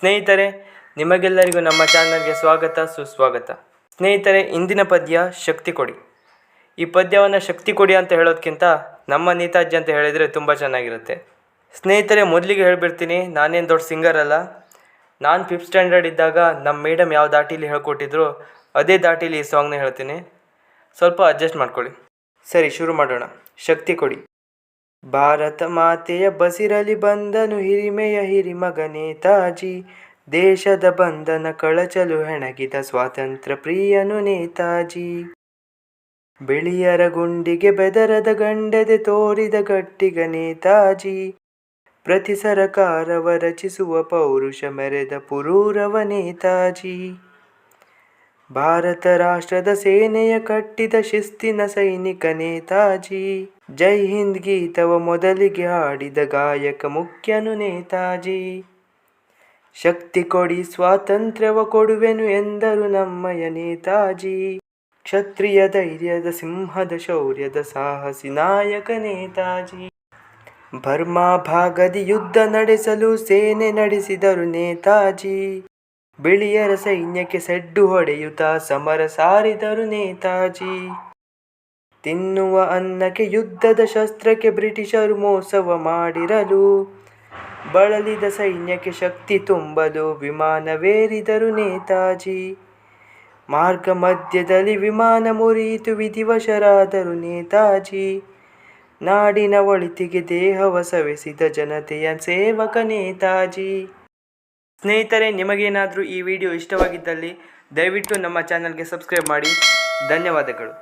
ಸ್ನೇಹಿತರೆ, ನಿಮಗೆಲ್ಲರಿಗೂ ನಮ್ಮ ಚಾನಲ್ಗೆ ಸ್ವಾಗತ, ಸುಸ್ವಾಗತ. ಸ್ನೇಹಿತರೆ, ಇಂದಿನ ಪದ್ಯ ಶಕ್ತಿ ಕೊಡಿ. ಈ ಪದ್ಯವನ್ನು ಶಕ್ತಿ ಕೊಡಿ ಅಂತ ಹೇಳೋದಕ್ಕಿಂತ ನಮ್ಮ ನೇತಾಜಿ ಅಂತ ಹೇಳಿದರೆ ತುಂಬ ಚೆನ್ನಾಗಿರುತ್ತೆ. ಸ್ನೇಹಿತರೆ, ಮೊದಲಿಗೆ ಹೇಳಿಬಿಡ್ತೀನಿ, ನಾನೇನು ದೊಡ್ಡ ಸಿಂಗರ್ ಅಲ್ಲ. ನಾನು ಫಿಫ್ತ್ ಸ್ಟ್ಯಾಂಡರ್ಡ್ ಇದ್ದಾಗ ನಮ್ಮ ಮೇಡಮ್ ಯಾವ ದಾಟೀಲಿ ಹೇಳ್ಕೊಟ್ಟಿದ್ರು, ಅದೇ ದಾಟೀಲಿ ಈ ಸಾಂಗ್ನ ಹೇಳ್ತೀನಿ. ಸ್ವಲ್ಪ ಅಡ್ಜಸ್ಟ್ ಮಾಡ್ಕೊಳ್ಳಿ. ಸರಿ, ಶುರು ಮಾಡೋಣ. ಶಕ್ತಿ ಕೊಡಿ. ಭಾರತ ಮಾತೆಯ ಬಸಿರಲಿ ಬಂದನು ಹಿರಿಮೆಯ ಹಿರಿಮಗ ನೇತಾಜಿ ದೇಶದ ಬಂಧನ ಕಳಚಲು ಹೆಣಗಿದ ಸ್ವಾತಂತ್ರ್ಯ ಪ್ರಿಯನು ನೇತಾಜಿ ಬಿಳಿಯರ ಗುಂಡಿಗೆ ಬೆದರದ ಗಂಡದೆ ತೋರಿದ ಗಟ್ಟಿಗ ನೇತಾಜಿ ಪ್ರತಿ ಸರಕಾರವ ರಚಿಸುವ ಪೌರುಷ ಮೆರೆದ ಪುರೂರವ ನೇತಾಜಿ ಭಾರತ ರಾಷ್ಟ್ರದ ಸೇನೆಯ ಕಟ್ಟಿದ ಶಿಸ್ತಿನ ಸೈನಿಕ ನೇತಾಜಿ. ಜೈ ಹಿಂದ್ ಗೀತವ ಮೊದಲಿಗೆ ಹಾಡಿದ ಗಾಯಕ ಮುಖ್ಯನು ನೇತಾಜಿ. ಶಕ್ತಿ ಕೊಡಿ, ಸ್ವಾತಂತ್ರ್ಯವ ಕೊಡುವೆನು ಎಂದರು ನಮ್ಮಯ ನೇತಾಜಿ. ಕ್ಷತ್ರಿಯ ಧೈರ್ಯದ ಸಿಂಹದ ಶೌರ್ಯದ ಸಾಹಸಿ ನಾಯಕ ನೇತಾಜಿ. ಬರ್ಮಾ ಭಾಗದಿ ಯುದ್ಧ ನಡೆಸಲು ಸೇನೆ ನಡೆಸಿದರು ನೇತಾಜಿ. ಬಿಳಿಯರ ಸೈನ್ಯಕ್ಕೆ ಸೆಡ್ಡು ಹೊಡೆಯುತ್ತ ಸಮರ ಸಾರಿದರು ನೇತಾಜಿ. ತಿನ್ನುವ ಅನ್ನಕ್ಕೆ ಯುದ್ಧದ ಶಸ್ತ್ರಕ್ಕೆ ಬ್ರಿಟಿಷರು ಮೋಸವ ಮಾಡಿರಲು, ಬಳಲಿದ ಸೈನ್ಯಕ್ಕೆ ಶಕ್ತಿ ತುಂಬಲು ವಿಮಾನವೇರಿದರು ನೇತಾಜಿ. ಮಾರ್ಗ ಮಧ್ಯದಲ್ಲಿ ವಿಮಾನ ಮುರಿಯಿತು, ವಿಧಿವಶರಾದರು ನೇತಾಜಿ. ನಾಡಿನ ಒಳಿತಿಗೆ ದೇಹವ ಸವೆಸಿದ ಜನತೆಯ ಸೇವಕ ನೇತಾಜಿ. ಸ್ನೇಹಿತರೆ ನಿಮಗೇನಾದರೂ ಈ ವಿಡಿಯೋ ಇಷ್ಟವಾಗಿದ್ದಲ್ಲಿ ದಯವಿಟ್ಟು ನಮ್ಮ ಚಾನಲ್ಗೆ ಸಬ್ಸ್ಕ್ರೈಬ್ ಮಾಡಿ. ಧನ್ಯವಾದಗಳು.